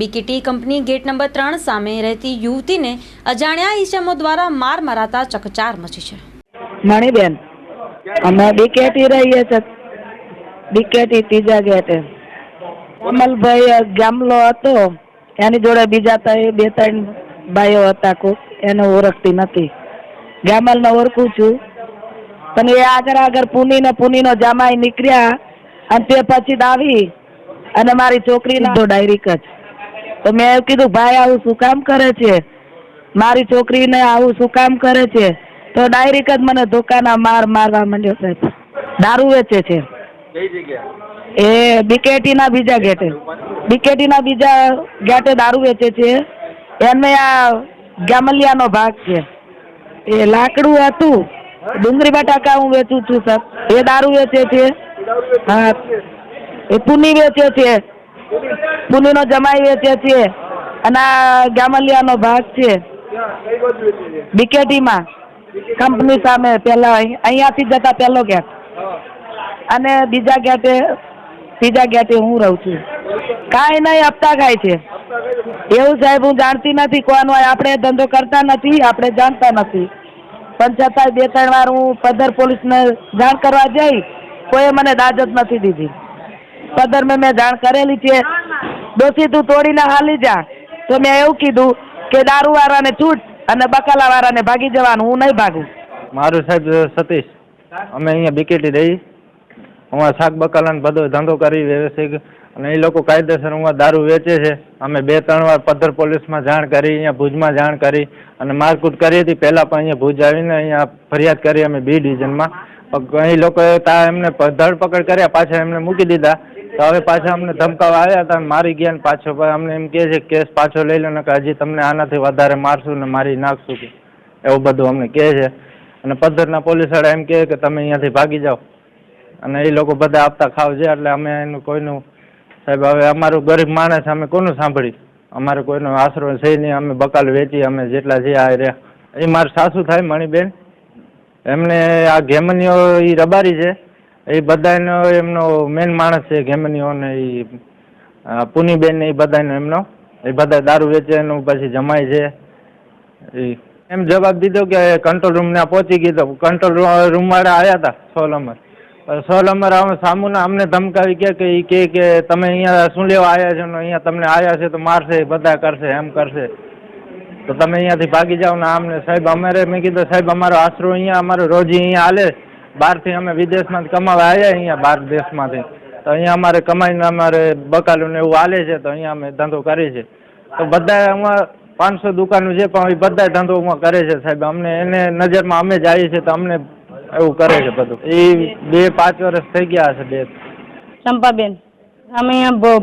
BKT company gate number ત્રણ સામે રહેતી યુવતીને અજાણ્યા ઈસમો દ્વારા માર મરાતા ચકચાર મચી છે. મણીબેન અમે બીકેટી રહીએ છીએ. બીકેટી ત્રીજા ગેટે. કમલભાઈ ગામલો હતો. એની જોડે બીજા બે ત્રણ ભાઈઓ હતા કો એને ઓળખતી નથી. ગામલને ઓળખું છું. પણ એ આગળ આગળ પુનીને પુનીનો જામાઈ નીકળ્યા અને તે પછી આવી અને મારી છોકરીને તો ડાયરેક જ તો મેં એવું કીધું ભાઈ આવું શું કામ કરે છે? મારી છોકરીને આવું શું કામ કરે છે? તો ડાયરેક જ મને ધોકાના માર મારવા માંડ્યો સાહેબ. દારૂ વેચે છે. એ બીકેટી બીકેટીના બીજા ગેટે. બીકેટીના બીજા ગેટે દારૂ વેચે છે. એને આ ગામલિયાનો ભાગ છે. એ લાકડું હતું. ડુંગળી બટાકા હું વેચું છું સર એ દારૂ વેચે છે. હા. એ પુની વેચે છે. પુનીનો જમાઈ વેચે છે અને આ ગામલિયાનો ભાગ છે બીકેટીમાં કંપની સામે અહીં- અહીંયાથી જતા પહેલો ગેટ. અને બીજા ગેટે, ત્રીજા ગેટે હું રહું છું. કાંઈ નહીં, હપ્તા ખાય છે. એવું સાહેબ, હું જાણતી નથી કોનો, આપણે ધંધો કરતા નથી, આપણે જાણતા નથી. પણ છતાંય બે ત્રણ વાર હું પદર પોલીસને જાણ કરવા જઈ, કોઈએ મને દાજત નથી દીધી. પદર મેં મેં જાણ કરેલી છે. દોષી તું તોડીને હાલી જા. તો મેં એવું કીધું કે દારૂવાળાને છૂટ અને બકાલાવાળાને ભાગી જવાનું, હું નહીં ભાગું. મારું સાહેબ સતીશ, અમે અહીંયા બીકેટી રહી હું શાક બકાલાનો બધો ધંધો કરી વ્યવસ્થિત અને એ લોકો કાયદેસર હું દારૂ વેચે છે. અમે બે, ત્રણ વાર પદ્ધર પોલીસમાં જાણ કરી, અહીંયા ભુજમાં જાણ કરી, અને મારકૂટ કરી હતી. પહેલાં પણ અહીંયા ભુજ આવીને અહીંયા ફરિયાદ કરી અમે બી ડિવિઝનમાં. અહીં લોકોએ તા એમને ધરપકડ કર્યા, પાછા એમને મૂકી દીધા. તો હવે પાછા અમને ધમકાવા આવ્યા હતા મારી ગયા ને પાછો. અમને એમ કહે છે કેસ પાછો લઈ લો ને કે હજી તમને આનાથી વધારે મારશું ને મારી નાખશું કે. એવું બધું અમને કહે છે. અને પદ્ધરના પોલીસવાળા એમ કહે કે તમે અહીંયાથી ભાગી જાઓ. અને એ લોકો બધા આપતા ખાવ છે, એટલે અમે એનું કોઈનું, સાહેબ, હવે અમારું ગરીબ માણસ અમે કોનું સાંભળી અમારે કોઈનો આશરો છે નહીં, અમે બકાલ વેચી, અમે જેટલા છે આ રહ્યા. એ મારા સાસુ થાય, મણીબેન? એમને આ ઘેમનીઓ એ રબારી છે. એ બધાનો એમનો મેન માણસ છે, ઘેમનીઓ ને એ પુનીબેન ને એ બધાનો એમનો. એ બધા દારૂ વેચે એનું પછી જમાય છે. એ એમ જવાબ દીધો કે કંટ્રોલ રૂમ ને પહોંચી ગયો કંટ્રોલ રૂમ વાળા આવ્યા હતા સો નંબર સો નંબર આમ સામુના અમને ધમકાવી કે કે એ કે કે તમે અહીંયા શું લેવા આવ્યા છો અહીંયા તમને આવ્યા છે તો મારશે બધા કરશે, એમ કરશે. તો તમે અહીંયાથી ભાગી જાઓ ને આમને. સાહેબ, અમારે મેં કીધું સાહેબ, અમારો આશરો અહીંયા, અમારો રોજી અહીંયા હાલે. બહારથી અમે વિદેશમાંથી કમાવા આવ્યા અહીંયા, બહાર દેશમાંથી. તો અહીંયા અમારે કમાઈને અમારે બકાલું ને એવું હાલે છે, તો અહીંયા અમે ધંધો કરીએ છીએ. તો બધા અમાર પાંચસો દુકાનો છે પણ એ બધા ધંધો અમારે કરે છે સાહેબ. અમને એને નજરમાં અમે જ આવીએ છીએ, તો અમને એવું કરે છે બધું. એ બે પાંચ વર્ષ થઈ ગયા હશે બે. ચંપાબેન, અમે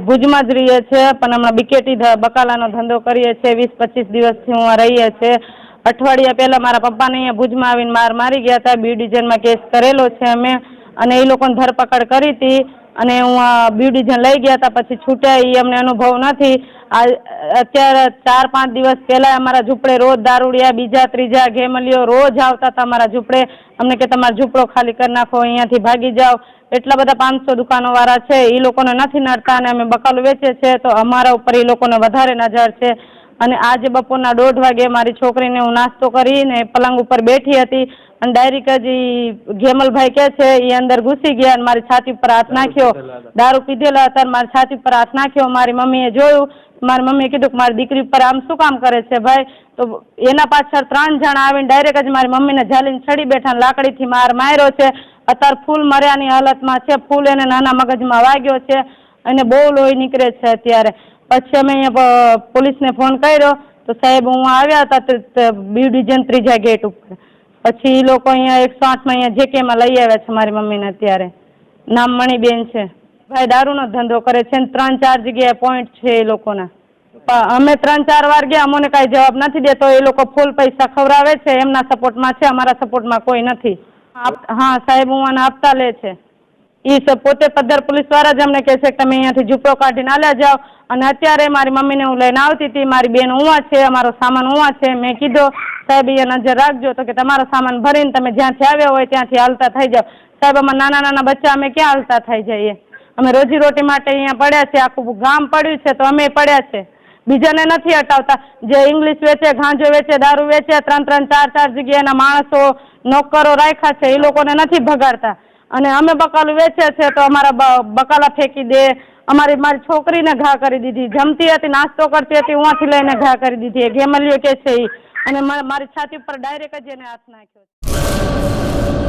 ભુજમાં જ રહીએ છીએ, પણ હમણાં બીકેટી બકાલાનો ધંધો કરીએ છીએ. વીસ પચીસ દિવસથી હું રહીએ છીએ. અઠવાડિયા પહેલાં મારા પપ્પાને અહીંયા ભુજમાં આવીને માર મારી ગયા હતા. બી ડિવિઝનમાં કેસ કરેલો છે અમે. અને એ લોકોને ધરપકડ કરી હતી. અને હું બી ડિવિઝન લઈ ગયા હતા. પછી છૂટ્યા એ અમને અનુભવ નથી. આ અત્યારે ચાર પાંચ દિવસ પહેલાં અમારા ઝૂંપડે રોજ દારૂડિયા, બીજા, ત્રીજા, ઘેમલીઓ રોજ આવતા હતા અમારા ઝૂંપડે. અમને કે તમારો ઝૂંપડો ખાલી કરી નાખો, અહીંયાથી ભાગી જાઓ. એટલા બધા પાંચસો દુકાનોવાળા છે. એ લોકોને નથી નડતા અને અમે બકાલું વેચે છે. તો અમારા ઉપર એ લોકોને વધારે નજર છે. અને આજે બપોરના દોઢ વાગે મારી છોકરીને હું નાસ્તો કરીને પલંગ ઉપર બેઠી હતી અને ડાયરેક્ટ જ ઘેમલભાઈ કે છે એ અંદર ઘૂસી ગયા અને મારી છાતી પર હાથ નાખ્યો. દારૂ પીધેલા હતા મારી છાતી પર હાથ નાખ્યો. મારી મમ્મીએ જોયું. મારી મમ્મીએ કીધું કે મારી દીકરી પર આમ શું કામ કરે છે ભાઈ? તો એના પાછળ ત્રણ જણા આવીને ડાયરેક્ટ જ મારી મમ્મીને ઝાલીને ચડી બેઠા લાકડીથી માર માર્યો છે. અત્યારે ફૂલ મર્યાની હાલતમાં છે. ફૂલ એને નાના મગજમાં વાગ્યો છે અને બહુ લોહી નીકળે છે અત્યારે. પછી અમે અહીંયા પોલીસને ફોન કર્યો, તો સાહેબ હું આવ્યા હતા બી ડિવિઝન ત્રીજા ગેટ ઉપર. પછી એ લોકો અહીંયા એકસો આઠમાં અહીંયા જેકેમાં લઈ આવ્યા છે મારી મમ્મીને અત્યારે. નામ મણીબેન છે. ભાઈ દારૂનો ધંધો કરે છે ને ત્રણ ચાર જગ્યાએ પોઈન્ટ છે એ લોકોના. અમે ત્રણ ચાર વાર ગયા, અમને કાંઈ જવાબ નથી દેતો. એ લોકો ફૂલ પૈસા ખવડાવે છે, એમના સપોર્ટમાં છે, અમારા સપોર્ટમાં કોઈ નથી. હા સાહેબ, હું આપતા લે છે. એ પોતે પદ્ધર પોલીસવાળા જ અમને કહે છે કે તમે અહીંયાથી ઝૂપડો કાઢીને આલ્યા જાઓ. અને અત્યારે મારી મમ્મીને હું લઈને આવતી હતી, મારી બેન ઉવા છે, અમારો સામાન ઉવા છે. મેં કીધો, સાહેબ એ નજર રાખજો, તો કે તમારો સામાન ભરીને તમે જ્યાંથી આવ્યા હોય ત્યાંથી હાલતા થઈ જાઓ. સાહેબ, અમારા નાના નાના બચ્ચા, અમે ક્યાં હાલતા થઈ જઈએ? અમે રોજી રોટી માટે અહીંયા પડ્યા છે આખું ગામ પડ્યું છે, તો અમે પડ્યા છે. બીજાને નથી હટાવતા. જે ઇંગ્લિશ વેચે, ગાંજો વેચે, દારૂ વેચે, ત્રણ ત્રણ ચાર ચાર જગ્યાએના માણસો, નોકરો રાખ્યા છે એ લોકોને નથી ભગાડતા. અને અમે બકાલું વેચે છે તો અમારા બકાલા ફેંકી દે. અમારી, મારી છોકરીને ઘા કરી દીધી. જમતી હતી, નાસ્તો કરતી હતી ઉવાથી લઈને ઘા કરી દીધી. એ ગેમલીઓ કે છે એ અને મારી છાતી ઉપર ડાયરેક્ટ જ એને હાથ નાખ્યો